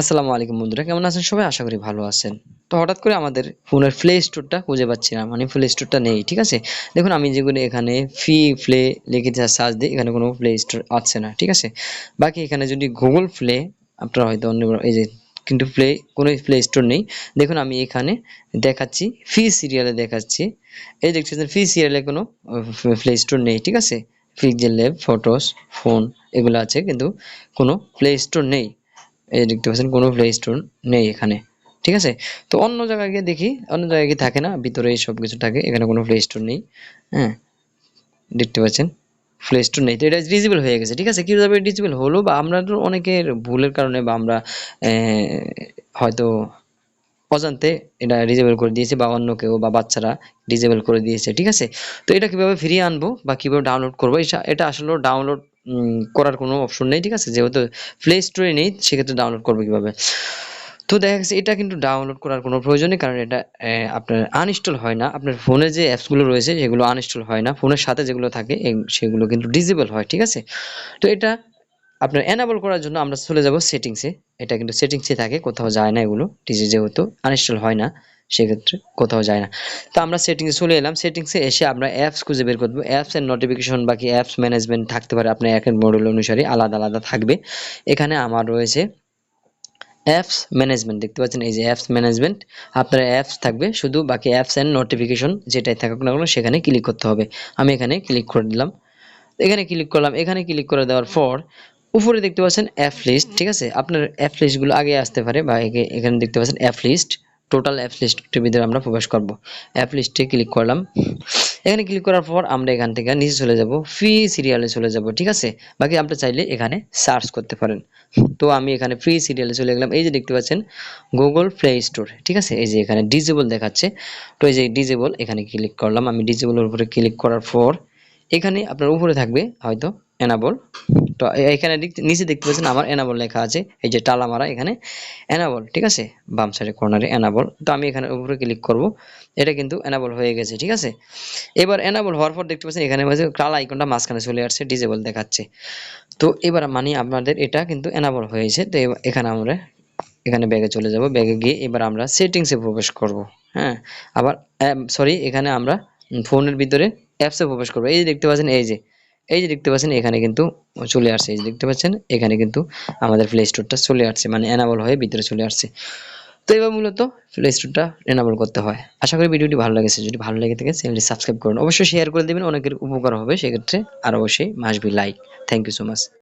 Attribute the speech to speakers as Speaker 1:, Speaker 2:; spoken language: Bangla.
Speaker 1: আসসালামু আলাইকুম বন্ধুরা, কেমন আছেন সবাই? আশা করি ভালো আছেন। তো হঠাৎ করে আমাদের ফোনের প্লে স্টোরটা খুঁজে পাচ্ছি না মানে প্লে স্টোরটা নেই, ঠিক আছে? দেখুন, আমি যেগুলো এখানে ফি প্লে লিখে সার্চ দিই, এখানে কোনো প্লে স্টোর আছে না, ঠিক আছে? বাকি এখানে যদি গুগল প্লে আপনারা হয়তো অন্য এই যে, কিন্তু প্লে কোনো প্লে স্টোর নেই। দেখুন, আমি এখানে দেখাচ্ছি ফি সিরিয়ালে দেখাচ্ছি। এই দেখছেন ফি সিরিয়ালে কোনো প্লে স্টোর নেই, ঠিক আছে? পিক্সেল ল্যাব ফটোস ফোন এগুলো আছে, কিন্তু কোনো প্লে স্টোর নেই। এই দেখতে পাচ্ছেন, কোনো প্লে স্টোর নেই এখানে, ঠিক আছে? তো অন্য জায়গায় গিয়ে দেখি, অন্য জায়গায় গিয়ে থাকে না, ভিতরে এই সব কিছু থাকে, এখানে কোনো প্লে স্টোর নেই হ্যাঁ? দেখতে পাচ্ছেন প্লে স্টোর নেই, তো এটা ডিজিবল হয়ে গেছে, ঠিক আছে? কীভাবে ডিজিবল হলো বা আমরা তো অনেকের ভুলের কারণে বা আমরা হয়তো অজান্তে এটা ডিজেবল করে দিয়েছে বা অন্য কেউ বা বাচ্চারা ডিজেবল করে দিয়েছে, ঠিক আছে? তো এটা কীভাবে ফিরিয়ে আনব বা কীভাবে ডাউনলোড করব, এটা আসলে ডাউনলোড করার কোনো অপশন নেই, ঠিক আছে? যেহেতু প্লে স্টোরে নেই, সেক্ষেত্রে ডাউনলোড করব কীভাবে? তো দেখা গেছে, এটা কিন্তু ডাউনলোড করার কোনো প্রয়োজন নেই, কারণ এটা আপনার আনইনস্টল হয় না। আপনার ফোনে যে অ্যাপসগুলো রয়েছে, সেগুলো আনইনস্টল হয় না। ফোনের সাথে যেগুলো থাকে সেগুলো কিন্তু ডিজেবল হয়, ঠিক আছে? তো এটা আপনার এনাবল করার জন্য আমরা চলে যাব সেটিংসে এটা কিন্তু সেটিংসে থাকে, কোথাও যায় না এগুলো ডিজি যেহেতু আনইনস্টল হয় না। সেক্ষেত্রে কোথাও যায় না। তো আমরা সেটিংসে চলে এলাম। সেটিংসে এসে আমরা অ্যাপস খুঁজে বের করব। অ্যাপস এর নোটিফিকেশন বাকি অ্যাপস ম্যানেজমেন্ট থাকতে পারে। আপনার একের মডেল অনুসারে আলাদা আলাদা থাকবে। এখানে আমার রয়েছে অ্যাপস ম্যানেজমেন্ট দেখতে পাচ্ছেন এই যে অ্যাপস ম্যানেজমেন্ট আপনার অ্যাপস থাকবে শুধু, বাকি অ্যাপস অ্যান্ড নোটিফিকেশন যেটাই থাকুক না কোনো, সেখানে ক্লিক করতে হবে। আমি এখানে ক্লিক করে দিলাম। এখানে ক্লিক করলাম। এখানে ক্লিক করে দেওয়ার পর উপরে দেখতে পাচ্ছেন অ্যাপ লিস্ট ঠিক আছে? আপনার অ্যাপ লিস্টগুলো আগে আসতে পারে বা এখানে দেখতে পাচ্ছেন অ্যাপ লিস্ট টোটাল অ্যাপ লিস্টের ভিতরে আমরা প্রবেশ করব। অ্যাপ লিস্টে ক্লিক করলাম। এখানে ক্লিক করার পর আমরা এখান থেকে নিচে চলে যাব ফ্রি সিরিয়ালে চলে যাব, ঠিক আছে? বাকি আপনি চাইলে এখানে সার্চ করতে পারেন। তো আমি এখানে ফ্রি সিরিয়ালে চলে গেলাম। এই যে দেখতে পাচ্ছেন গুগল প্লে স্টোর ঠিক আছে? এই যে এখানে ডিজেবল দেখাচ্ছে। তো এই যে ডিজেবল এখানে ক্লিক করলাম। আমি ডিজেবলের উপরে ক্লিক করার পর, এখানে আপনার উপরে থাকবে হয়তো এনাবল তো এখানে নিচে দেখতে পাচ্ছেন আমার এনাবল লেখা আছে। এই যে টালা মারা এখানে এনাবল ঠিক আছে? বাম সাইডে কর্নারে এনাবল তো আমি এখানে উপরে ক্লিক করব। এটা কিন্তু এনাবল হয়ে গেছে, ঠিক আছে? এবার এনাবল হওয়ার পর দেখতে পাচ্ছেন এখানে মাঝে টালা আইকনটা মাঝখানে চলে আসছে ডিজেবল দেখাচ্ছে। তো এবার মানে আপনাদের এটা কিন্তু এনাবল হয়েছে। তো এখানে আমরা এখানে ব্যাগে চলে যাব। ব্যাগে গিয়ে এবার আমরা সেটিংসে প্রবেশ করব হ্যাঁ? আবার সরি এখানে আমরা ফোনের ভিতরে অ্যাপসে প্রবেশ করব। এই যে দেখতে পাচ্ছেন, এই যে এই যে দেখতে পাচ্ছেন, এখানে কিন্তু চলে আসছে। এই যে দেখতে পাচ্ছেন, এখানে কিন্তু আমাদের প্লে স্টোরটা চলে আসছে মানে অ্যানাবল হয়ে ভিতরে চলে আসছে। তো এবার মূলত প্লে স্টোরটা এনাবল করতে হয়। আশা করি ভিডিওটি ভালো লেগেছে। যদি ভালো লেগে থাকে, চ্যানেলটি সাবস্ক্রাইব করুন। অবশ্যই শেয়ার করে দেবেন, অনেকের উপকার হবে। সেক্ষেত্রে আর অবশ্যই মাসবি like thank you so much